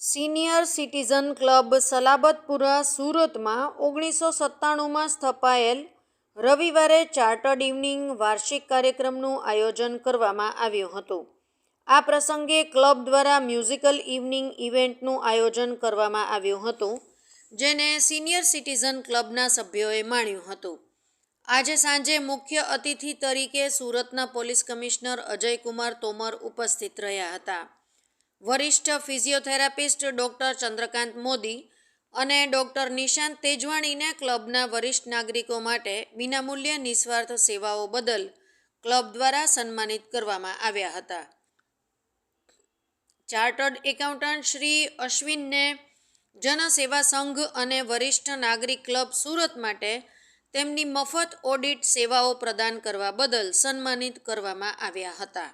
Senior citizen club Salabatpura સુરતમાં ઓગણીસો સત્તાણુંમાં સ્થપાયેલ રવિવારે ચાર્ટર્ડ ઇવનિંગ વાર્ષિક કાર્યક્રમનું આયોજન કરવામાં આવ્યું હતું. આ પ્રસંગે ક્લબ દ્વારા મ્યુઝિકલ ઇવનિંગ ઇવેન્ટનું આયોજન કરવામાં આવ્યું હતું, જેને સિનિયર સિટીઝન ક્લબના સભ્યોએ માણ્યું હતું. આજે સાંજે મુખ્ય અતિથિ તરીકે સુરતના પોલીસ કમિશનર અજયકુમાર તોમર ઉપસ્થિત રહ્યા હતા. વરિષ્ઠ ફિઝિયોથેરાપિસ્ટ ડૉક્ટર ચંદ્રકાંત મોદી અને ડૉક્ટર નિશાંત તેજવાણીને ક્લબના વરિષ્ઠ નાગરિકો માટે વિનામૂલ્ય નિસ્વાર્થ સેવાઓ બદલ ક્લબ દ્વારા સન્માનિત કરવામાં આવ્યા હતા. ચાર્ટર્ડ એકાઉન્ટન્ટ શ્રી અશ્વિનને જનસેવા સંઘ અને વરિષ્ઠ નાગરિક ક્લબ સુરત માટે તેમની મફત ઓડિટ સેવાઓ પ્રદાન કરવા બદલ સન્માનિત કરવામાં આવ્યા હતા.